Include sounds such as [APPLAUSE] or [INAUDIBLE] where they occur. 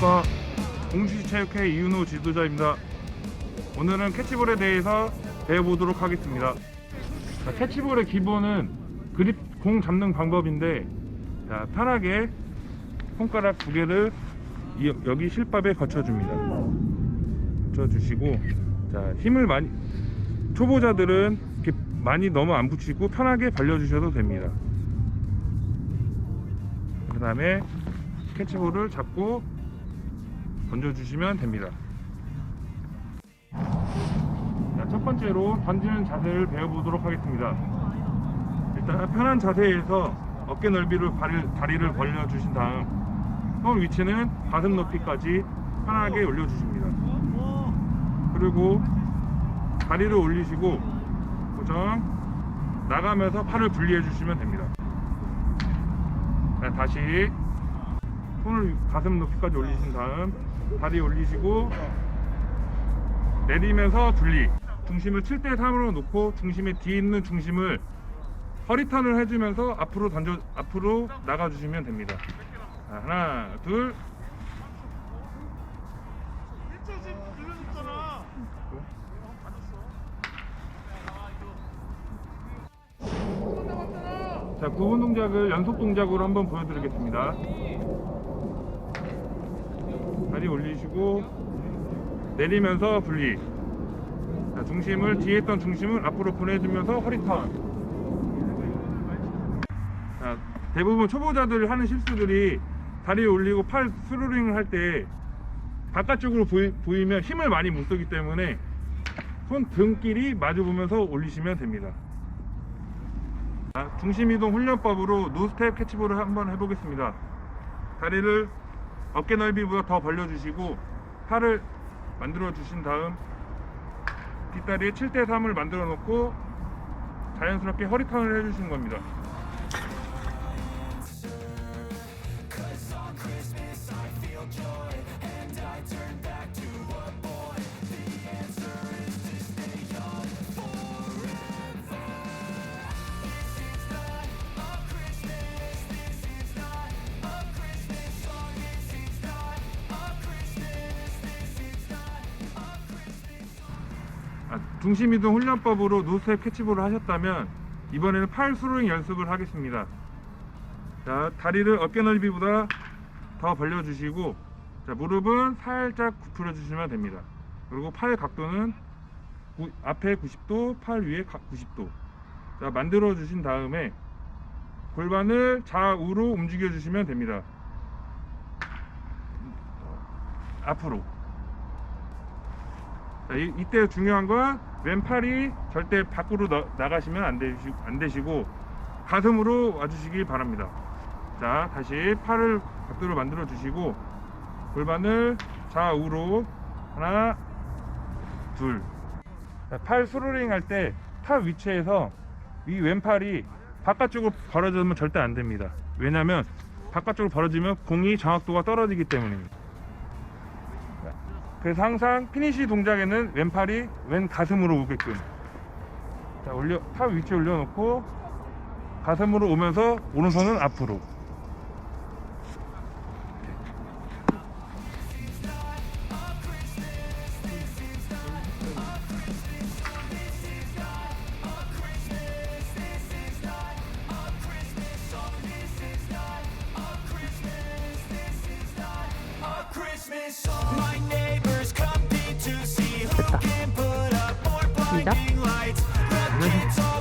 안녕하십니까. 공주체육회 이윤호 지도자입니다. 오늘은 캐치볼에 대해서 배워보도록 하겠습니다. 자, 캐치볼의 기본은 그립 공 잡는 방법인데 자, 편하게 손가락 두 개를 이- 여기 실밥에 거쳐줍니다. 거쳐주시고 자, 힘을 많이 초보자들은 이렇게 많이 너무 안 붙이고 편하게 벌려주셔도 됩니다. 그 다음에 캐치볼을 잡고 던져주시면 됩니다. 자, 첫 번째로 던지는 자세를 배워보도록 하겠습니다. 일단 편한 자세에서 어깨 넓이로 발을, 다리를 벌려주신 다음 손 위치는 가슴 높이까지 편하게 올려주십니다. 그리고 다리를 올리시고 고정 나가면서 팔을 분리해 주시면 됩니다. 자, 다시 손을 가슴 높이까지 올리신 다음 다리 올리시고 내리면서 분리 중심을 7대 3으로 놓고 중심의 뒤에 있는 중심을 허리턴을 해주면서 앞으로 던져 앞으로 나가 주시면 됩니다. 자, 하나 둘. 자, 구분 동작을 연속 동작으로 한번 보여드리겠습니다. 다리 올리시고 내리면서 분리. 자, 중심을 뒤에 있던 중심을 앞으로 보내주면서 허리 턴. 자, 대부분 초보자들 하는 실수들이 다리 올리고 팔 스루링을 할 때 바깥쪽으로 보이, 보이면 힘을 많이 못 쓰기 때문에 손 등끼리 마주 보면서 올리시면 됩니다. 자, 중심 이동 훈련법으로 노스텝 캐치볼을 한번 해보겠습니다. 다리를 어깨 넓이보다 더 벌려주시고 팔을 만들어 주신 다음 뒷다리에 7대 3을 만들어 놓고 자연스럽게 허리턴을 해주시는 겁니다. 중심 이동 훈련법으로 노스텝 캐치볼을 하셨다면 이번에는 팔 스로잉 연습을 하겠습니다. 자, 다리를 어깨 넓이보다 더 벌려주시고 자, 무릎은 살짝 굽혀 주시면 됩니다. 그리고 팔 각도는 구- 앞에 90도, 팔 위에 가- 90도. 자, 만들어 주신 다음에 골반을 좌우로 움직여 주시면 됩니다. 앞으로. 자, 이, 이때 중요한 건 왼팔이 절대 밖으로 나, 나가시면 안, 되시, 안 되시고 가슴으로 와주시기 바랍니다. 자, 다시 팔을 각도를 만들어 주시고 골반을 좌우로 하나, 둘. 자, 팔 스로링 할 때 탑 위치에서 이 왼팔이 바깥쪽으로 벌어지면 절대 안 됩니다. 왜냐면 바깥쪽으로 벌어지면 공이 정확도가 떨어지기 때문입니다. 그래서 항상 피니시 동작에는 왼팔이 왼 가슴으로 오게끔. 자 올려 탑 위치에 올려놓고 가슴으로 오면서 오른손은 앞으로 Tá. [LAUGHS]